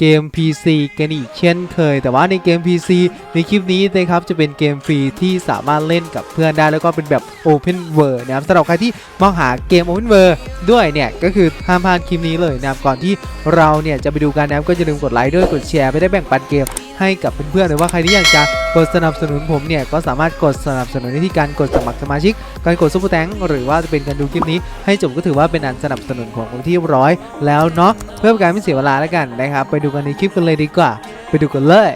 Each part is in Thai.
เกม PC กันอีกเช่นเคย แต่ว่าในเกม PC ในคลิปนี้นะครับจะเป็นเกมฟรีที่สามารถเล่นกับเพื่อนได้แล้วก็เป็นแบบ Open World นะครับสำหรับใครที่มองหาเกม Open World ด้วยเนี่ยก็คือห้ามพลาดคลิปนี้เลยนะครับก่อนที่เราเนี่ยจะไปดูกันนะครับก็จะลืมกดไลค์ด้วยกดแชร์ไปได้แบ่งปันเกมให้กับเพื่อนๆหรือว่าใครที่อยากจะกดสนับสนุนผมเนี่ยก็สามารถกดสนับสนุนได้ที่การกดสมัครสมาชิก การกดซุปเปอร์แตงหรือว่าจะเป็นการดูคลิปนี้ ให้จบก็ถือว่าเป็นอันสนับสนุนของคนที่ร้อยแล้วเนาะเพื่อการไม่เสียเวลาแล้วกันนะครับไปดููกันในคลิปกันเลยดีกว่า ไปดูกันเลย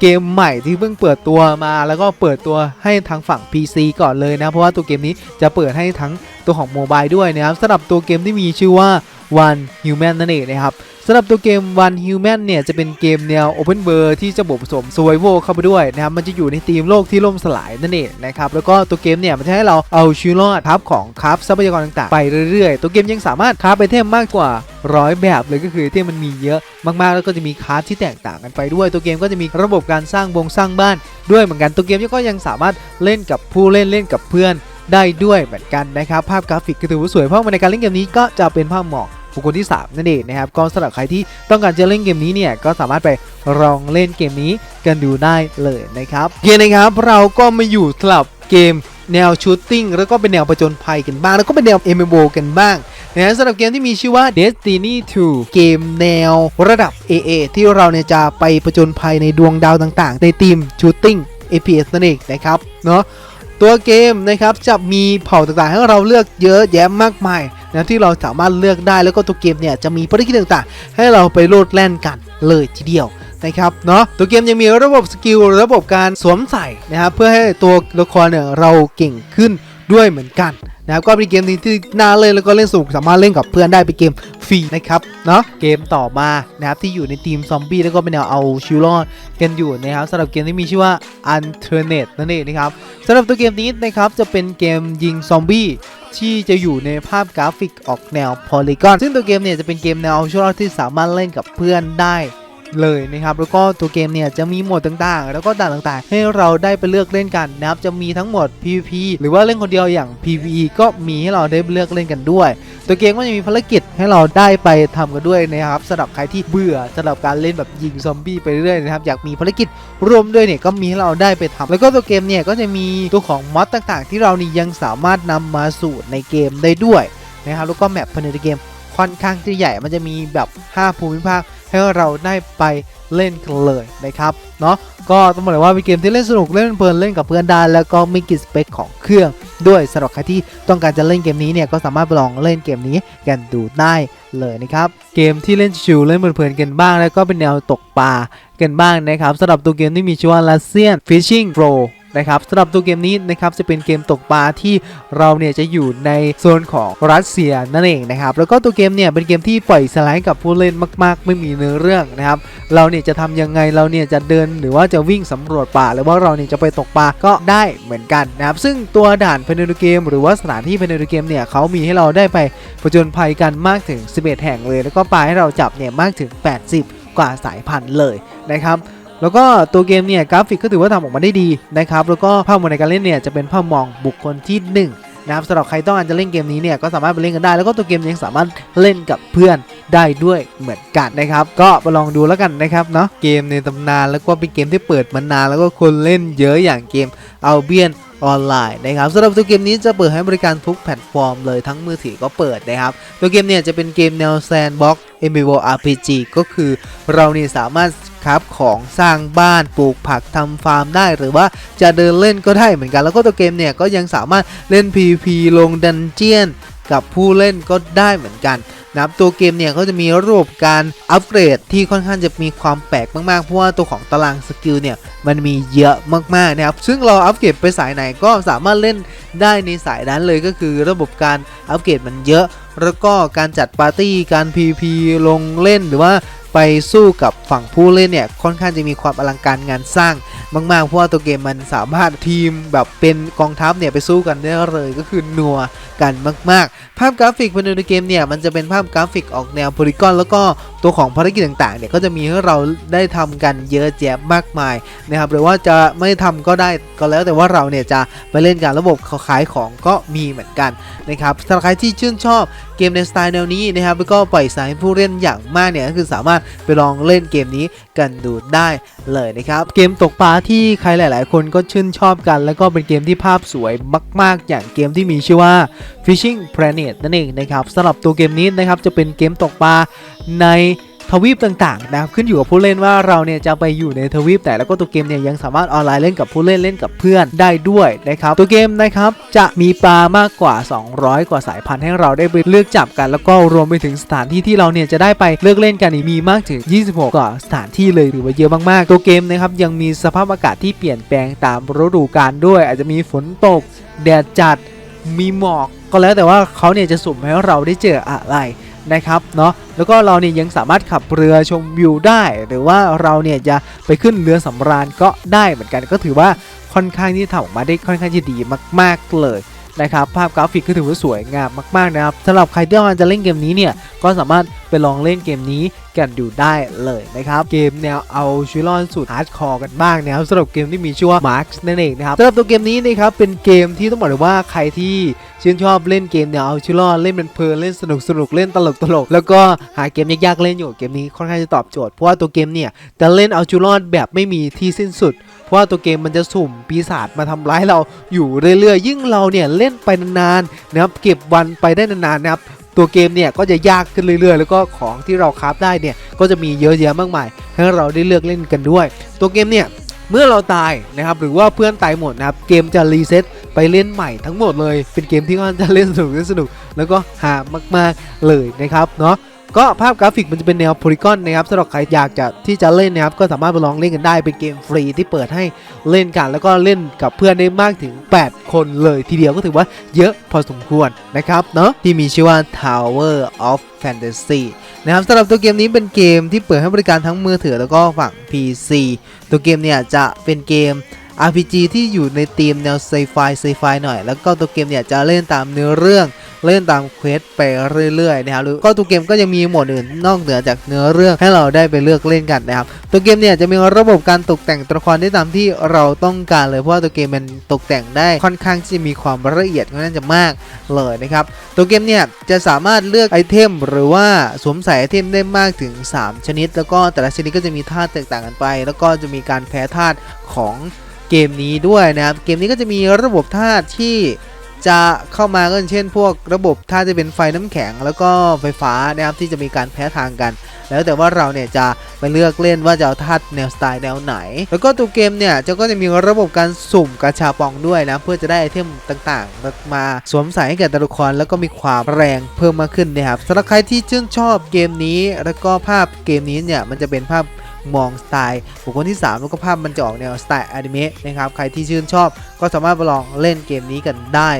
เกมใหม่ที่เพิ่งเปิดตัวมาแล้วก็เปิดตัวให้ทางฝั่ง PC ก่อนเลยนะ เพราะว่าตัวเกมนี้จะเปิดให้ทั้งตัวของโมบายด้วยนะครับสำหรับตัวเกมที่มีชื่อว่า One Human นั่นเองนะครับสำหรับตัวเกม One Human เนี่ยจะเป็นเกมแนว Open World ที่จะบวกผสม Survival เข้าไปด้วยนะครับมันจะอยู่ในธีมโลกที่ล่มสลายนั่นเองนะครับแล้วก็ตัวเกมเนี่ยมันจะให้เราเอาชีวิตรอดครับของคราฟทรัพยากรต่างๆ ไปเรื่อยๆ ตัวเกมยังสามารถคราฟไอเทมมากกว่าร้อยแบบเลยก็คือไอเทมมันมีเยอะมากๆ แล้วก็จะมีคราฟที่แตกต่างกันไปด้วย ตัวเกมก็จะมีระบบการสร้างบงสร้างบ้าน ด้วยเหมือนกันตัวเกมก็ยังสามารถเล่นกับผู้เล่นเล่นกับเพื่อนได้ด้วยเหมือนกันนะครับ ภาพกราฟิกก็ถือว่าสวยเพราะว่าในการเล่นเกมนี้ก็จะเป็นภาพหมอก บุคคลที่ 3 นั่นเองนะครับก็สำหรับใครที่ต้องการจะเล่นเกมนี้เนี่ยก็สามารถไปลองเล่นเกมนี้กันดูได้เลยนะครับโอเคนะครับเราก็มาอยู่สลับเกมแนวชูตติ้งแล้วก็เป็นแนวประจนภัยกันบ้าง แล้วก็เป็นแนว MMO กันบ้างนะสำหรับเกมที่มีชื่อว่า Destiny 2 เกมแนวระดับ AA ที่เราเนี่ยจะไปประจนภัยในดวงดาวต่างๆ ในทีม Shooting FPS นั่นเองนะครับเนาะตัวเกมนะครับจะมีเผ่าต่างๆ ให้เราเลือกเยอะแยะมากมาย นะที่เราสามารถเลือกได้แล้วก็ตัวเกมเนี่ยจะมีภารกิจต่างๆ ให้เราไปโลดแล่นกันเลยทีเดียวนะครับเนาะตัวเกมยังมีระบบสกิลระบบการสวมใส่นะครับเพื่อให้ตัวละครเนี่ยเราเก่งขึ้นด้วยเหมือนกันนะครับก็เป็นเกมที่น่าเล่นแล้วก็เล่นสนุกสามารถเล่นกับเพื่อนได้เป็นเกมฟรีนะครับเนาะเกมต่อมานะครับที่อยู่ในทีมซอมบี้แล้วก็เป็นแนวเอาชิวรอดกันอยู่นะครับสำหรับเกมที่มีชื่อว่า u n t e r n e t นั่นเองนะครับสำหรับตัวเกมนี้นะครับจะเป็นเกมยิงซอมบี้ ที่จะอยู่ในภาพกราฟิกออกแนวพอลีกอนซึ่งตัวเกมเนี่ยจะเป็นเกมแนวออาชิวที่สามารถเล่นกับเพื่อนได้ เลยนะครับแล้วก็ตัวเกมเนี่ยจะมีโหมดต่างๆ แล้วก็ด่านต่างๆ ให้เราได้ไปเลือกเล่นกันนะครับจะมีทั้งหมด PVP หรือว่าเล่นคนเดียวอย่าง PVE ก็มีให้เราได้เลือกเล่นกันด้วย ตัวเกมก็จะมีภารกิจให้เราได้ไปทำกันด้วยนะครับสำหรับใครที่เบื่อสำหรับการเล่นแบบยิงซอมบี้ไปเรื่อยนะครับอยากมีภารกิจรวมด้วยเนี่ยก็มีให้เราได้ไปทำแล้วก็ตัวเกมเนี่ยก็จะมีตัวของมอดต่างๆ ที่เรานี่ยังสามารถนำมาสู่ในเกมได้ด้วยนะครับแล้วก็แมปภายในเกมค่อนข้างที่ใหญ่มันจะมีแบบ 5 ภูมิภาค ให้เราได้ไปเล่นกันเลยนะครับเนาะก็ต้องบอกเลยว่าเป็นเกมที่เล่นสนุกเล่นเพลินเล่นกับเพื่อนได้แล้วก็ไม่กินสเปคของเครื่องด้วยสำหรับใครที่ต้องการจะเล่นเกมนี้เนี่ยก็สามารถไปลองเล่นเกมนี้กันดูได้เลยนะครับเกมที่เล่นชิวเล่นเพลินๆกันบ้าง แล้วก็เป็นแนวตกปลากันบ้างนะครับสำหรับตัวเกมที่มีชื่อว่า Russian Fishing Pro นะครับสำหรับตัวเกมนี้นะครับจะเป็นเกมตกปลาที่เราเนี่ยจะอยู่ในโซนของรัสเซียนั่นเองนะครับแล้วก็ตัวเกมเนี่ยเป็นเกมที่ปล่อยสไลด์กับผู้เล่นมาก ๆ ไม่มีเนื้อเรื่องนะครับเราเนี่ยจะทำยังไงเราเนี่ยจะเดินหรือว่าจะวิ่งสำรวจป่า หรือว่าเราเนี่ยจะไปตกปลาก็ได้เหมือนกันนะครับซึ่งตัวด่านภายในเกม หรือว่าสถานที่ภายในเกมเนี่ยเขามีให้เราได้ไปประจนภัยกันมากถึง 11 แห่งเลย แล้วก็ปลาให้เราจับเนี่ยมากถึง 80 กว่าสายพันธุ์เลยนะครับ แล้วก็ตัวเกมเนี่ยกราฟิกก็ถือว่าทำออกมาได้ดีนะครับแล้วก็ภาพมองในการเล่นเนี่ยจะเป็นภาพมองบุคคลที่หนึ่งนะครับสำหรับใครต้องการจะเล่นเกมนี้เนี่ยก็สามารถไปเล่นกันได้ แล้วก็ตัวเกมยังสามารถเล่นกับเพื่อนได้ด้วยเหมือนกันนะครับ ก็ไปลองดูแล้วกันนะครับเนาะเกมในตำนานแล้วก็เป็นเกมที่เปิดมานานแล้วก็คนเล่นเยอะอย่างเกมเอาเบียน ออนไลน์นะครับสำหรับตัวเกมนี้จะเปิดให้บริการทุกแพลตฟอร์มเลยทั้งมือถือก็เปิดนะครับ ตัวเกมเนี่ยจะเป็นเกมแนวแซนบ็อก MMORPG ก็คือเราเนี่ยสามารถครับของสร้างบ้านปลูกผักทำฟาร์มได้ หรือว่าจะเดินเล่นก็ได้เหมือนกัน แล้วก็ตัวเกมเนี่ยก็ยังสามารถเล่น PVP ลงดันเจียน กับผู้เล่นก็ได้เหมือนกันนะครับตัวเกมเนี่ยก็จะมีระบบการอัปเกรดที่ค่อนข้างจะมีความแปลกมากๆ เพราะว่าตัวของตารางสกิลเนี่ยมันมีเยอะมากๆนะครับซึ่งเราอัปเกรดไปสายไหนก็สามารถเล่นได้ในสายนั้นเลยก็คือระบบการอัปเกรดมันเยอะ แล้วก็การจัดปาร์ตี้การ PVP ลงเล่นหรือว่า ไปสู้กับฝั่งผู้เล่นเนี่ยค่อนข้างจะมีความอลังการงานสร้างมากๆเพราะว่าตัวเกมมันสามารถทีมแบบเป็นกองทัพเนี่ยไปสู้กันได้เลยก็คือนัวกันมาก ๆ ภาพกราฟิกภายในเกมเนี่ยมันจะเป็นภาพกราฟิกออกแนวโพลีกอนแล้วก็ตัวของภารกิจต่างๆเนี่ยก็จะมีให้เราได้ทำกันเยอะแยะมากมายนะครับหรือว่าจะไม่ทำก็ได้ก็แล้วแต่ว่าเราเนี่ยจะไปเล่นการระบบขายของก็มีเหมือนกันนะครับสำหรับใครที่ชื่นชอบ เกมในสไตล์แนวนี้นะครับแล้วก็ปล่อยสายผู้เล่นอย่างมากเนี่ยก็คือสามารถไปลองเล่นเกมนี้กันดูได้เลยนะครับ เกมตกปลาที่ใครหลาย ๆ คนก็ชื่นชอบกัน แล้วก็เป็นเกมที่ภาพสวยมาก ๆ อย่างเกมที่มีชื่อว่า Fishing Planet นั่นเองนะครับสำหรับตัวเกมนี้นะครับจะเป็นเกมตกปลาใน ทวีปต่างๆนะครับขึ้นอยู่กับผู้เล่นว่าเราเนี่ยจะไปอยู่ในทวีปไหนแล้วก็ตัวเกมเนี่ยยังสามารถออนไลน์เล่นกับผู้เล่นเล่นกับเพื่อนได้ด้วยนะครับตัวเกมนะครับจะมีปลามากกว่า 200 กว่าสายพันธุ์ให้เราได้ไปเลือกจับกัน แล้วก็รวมไปถึงสถานที่ที่เราเนี่ยจะได้ไปเลือกเล่นกันอีกมีมากถึง 26 กว่าสถานที่เลยถือว่าเยอะมากๆ ตัวเกมนะครับยังมีสภาพอากาศที่เปลี่ยนแปลงตามฤดูกาลด้วย อาจจะมีฝนตก แดดจัดมีหมอกก็แล้วแต่ว่าเขาเนี่ยจะสุ่มให้เราได้เจออะไร นะครับเนาะแล้วก็เราเนี่ยยังสามารถขับเรือชมวิวได้ หรือว่าเราเนี่ยจะไปขึ้นเรือสำราญก็ได้เหมือนกันก็ถือว่าค่อนข้างที่ทำออกมาได้ค่อนข้างจะดีมาก ๆเลย นะครับภาพกราฟิกก็ถือว่าสวยงามมากๆนะครับสำหรับใครที่ต้องการจะเล่นเกมนี้เนี่ยก็สามารถไปลองเล่นเกมนี้กันดูได้เลยนะครับ เกมแนวเอาชีวิตรอดสุดฮาร์ดคอร์กันบ้างนะครับสำหรับเกมที่มีชื่อว่า Marks นั่นเองนะครับสำหรับตัวเกมนี้นะครับเป็นเกมที่ต้องบอกเลยว่าใครที่ชื่นชอบเล่นเกมแนวเอาชีวิตรอดเล่นเป็นเพลินเล่นสนุกสนุกเล่นตลกตลกแล้วก็หาเกมยากๆเล่นอยู่เกมนี้ค่อนข้างจะตอบโจทย์เพราะว่าตัวเกมเนี่ยจะเล่นเอาชีวิตรอดแบบไม่มีที่สิ้นสุด เพราะว่าตัวเกมมันจะสุ่มปีศาจมาทำร้ายเราอยู่เรื่อยๆ ยิ่งเราเนี่ยเล่นไปนานๆนะครับเก็บวันไปได้นานๆนะครับตัวเกมเนี่ยก็จะยากขึ้นเรื่อยๆ แล้วก็ของที่เราคราฟได้เนี่ยก็จะมีเยอะแยะมากมายให้เราได้เลือกเล่นกันด้วย ตัวเกมเนี่ยเมื่อเราตายนะครับหรือว่าเพื่อนตายหมดนะครับเกมจะรีเซ็ตไปเล่นใหม่ทั้งหมดเลย เป็นเกมที่ค่อนข้าจะเล่นสนุกสนุกแล้วก็หามากๆเลยนะครับเนาะ ก็ภาพกราฟิกมันจะเป็นแนวโพลีกอนนะครับสำหรับใครอยากจะที่จะเล่นนะครับก็สามารถไปลองเล่นกันได้เป็นเกมฟรีที่เปิดให้เล่นกัน แล้วก็เล่นกับเพื่อนได้มากถึง 8 คนเลยทีเดียวก็ถือว่าเยอะพอสมควรนะครับเนาะที่มีชื่อว่า Tower of Fantasy นะครับสำหรับตัวเกมนี้เป็นเกมที่เปิดให้บริการทั้งมือถือแล้วก็ฝั่ง PC ตัวเกมเนี่ยจะเป็นเกม RPG ที่อยู่ในธีมแนวไซไฟไซไฟหน่อย แล้วก็ตัวเกมเนี่ยจะเล่นตามเนื้อเรื่อง เล่นตามเควสไปเรื่อยๆนะครับหรือก็ตัวเกมก็ยังมีโหมดอื่นนอกเหนือจากเนื้อเรื่องให้เราได้ไปเลือกเล่นกันนะครับตัวเกมเนี่ยจะมีระบบการตกแต่งตัวละครได้ตามที่เราต้องการเลยเพราะว่าตัวเกมมันตกแต่งได้ค่อนข้างที่มีความละเอียดค่อนข้างจะมากเลยนะครับตัวเกมเนี่ยจะสามารถเลือกไอเทมหรือว่าสวมใส่ไอเทมได้มากถึง 3 ชนิด แล้วก็แต่ละชนิดก็จะมีธาตุแตกต่างกันไป แล้วก็จะมีการแพ้ธาตุของเกมนี้ด้วยนะครับ เกมนี้ก็จะมีระบบธาตุที่ จะเข้ามาก็เช่นพวกระบบถ้าจะเป็นไฟน้ำแข็งแล้วก็ไฟฟ้านะครับที่จะมีการแพ้ทางกัน แล้วแต่ว่าเราเนี่ยจะไปเลือกเล่นว่าจะเอาธาตุแนวสไตล์แนวไหน แล้วก็ตัวเกมเนี่ยจะก็จะมีระบบการสุ่มกาชาปองด้วยนะ เพื่อจะได้ไอเทมต่างๆ มาสวมใส่ให้แก่ตัวละครแล้วก็มีความแรงเพิ่มมากขึ้นนะครับสำหรับใครที่ชื่นชอบเกมนี้ แล้วก็ภาพเกมนี้เนี่ยมันจะเป็นภาพ มองสไตล์บุคคลที่ 3 แล้วก็ภาพมันจะออกแนวสไตล์อนิเมะนะครับใครที่ชื่นชอบก็สามารถไปลองเล่นเกมนี้กันได้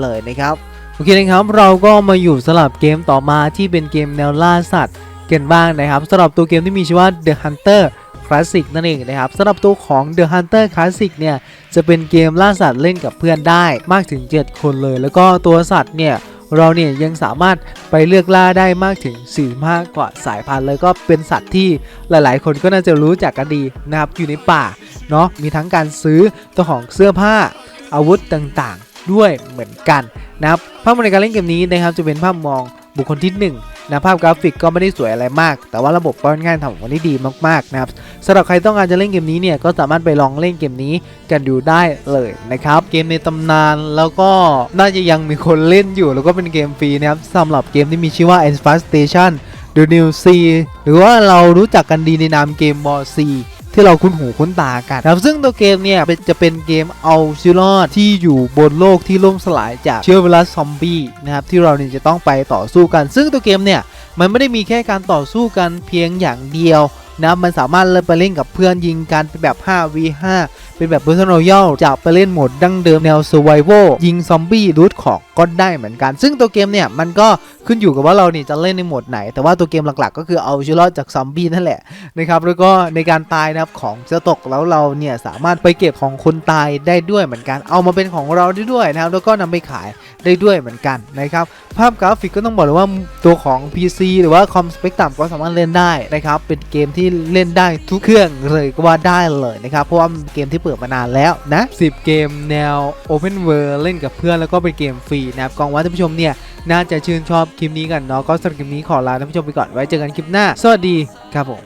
เลยนะครับโอเคนะครับเราก็มาอยู่สลับเกมต่อมาที่เป็นเกมแนวล่าสัตว์กันบ้างนะครับสำหรับตัวเกมที่มีชื่อว่า The Hunter Classic นั่นเองนะครับสำหรับตัวของ The Hunter Classic เนี่ยจะเป็นเกมล่าสัตว์เล่นกับเพื่อนได้มากถึง 7 คนเลย แล้วก็ตัวสัตว์เนี่ย เราเนี่ยยังสามารถไปเลือกล่าได้มากถึง45กว่าสายพันธุ์เลยก็เป็นสัตว์ที่หลายๆ คนก็น่าจะรู้จักกันดีนะครับอยู่ในป่าเนาะมีทั้งการซื้อตัวของเสื้อผ้าอาวุธต่างๆ ด้วยเหมือนกันนะครับภาพในการเล่นเกมนี้นะครับจะเป็นภาพมองบุคคลที่ 1 นะภาพกราฟิกก็ไม่ได้สวยอะไรมาก แต่ว่าระบบก็ค่อนข้ายทำออกมาได้ดีมากๆนะครับสำหรับใครต้องการจะเล่นเกมนี้เนี่ยก็สามารถไปลองเล่นเกมนี้กันดูได้เลยนะครับ เกมในตำนานแล้วก็น่าจะยังมีคนเล่นอยู่ แล้วก็เป็นเกมฟรีนะครับสำหรับเกมที่มีชื่อว่า e n f a Station The New C หรือว่าเรารู้จักกันดีในนามเกมบอ C ที่เราคุ้นหูคุ้นตากันนะครับซึ่งตัวเกมเนี่ยจะเป็นเกมเอาชีวิตรอดที่อยู่บนโลกที่ล่มสลายจากเชื้อไวรัสซอมบี้นะครับที่เราเนี่ยจะต้องไปต่อสู้กัน ซึ่งตัวเกมเนี่ยมันไม่ได้มีแค่การต่อสู้กันเพียงอย่างเดียวนะมันสามารถเล่นไปเล่นกับเพื่อนยิงกันเป็นแบบ 5v5 เป็นแบบ Battle Royale จะไปเล่นโหมดดั้งเดิมแนว Survival ยิงซอมบี้รูทของก็ได้เหมือนกัน ซึ่งตัวเกมเนี่ยมันก็ขึ้นอยู่กับว่าเราเนี่ยจะเล่นในโหมดไหน แต่ว่าตัวเกมหลักๆ ก็คือเอาชีวิตรอดจากซอมบี้นั่นแหละนะครับแล้วก็ในการตายนะครับของจะตกแล้วเราเนี่ยสามารถไปเก็บของคนตายได้ด้วยเหมือนกัน เอามาเป็นของเราได้ด้วยนะครับแล้วก็นำไปขายได้ด้วยเหมือนกันนะครับภาพกราฟิกก็ต้องบอกเลยว่าตัวของ PC หรือว่าคอมสเปกต่ำก็สามารถเล่นได้นะครับเป็นเกมที่เล่นได้ทุกเครื่องเลยก็ว่าได้เลยนะครับเพราะว่าเป็นเกมที่เปิดมานานแล้วนะ 10 เกมแนว Open World เล่นกับเพื่อนแล้วก็เป็นเกมฟรีนะครับกองว่าท่านผู้ชมเนี่ยน่าจะชื่นชอบคลิปนี้กันเนาะก็สำหรับคลิปนี้ขอลาท่านผู้ชมไปก่อนไว้เจอกันคลิปหน้า สวัสดีครับผม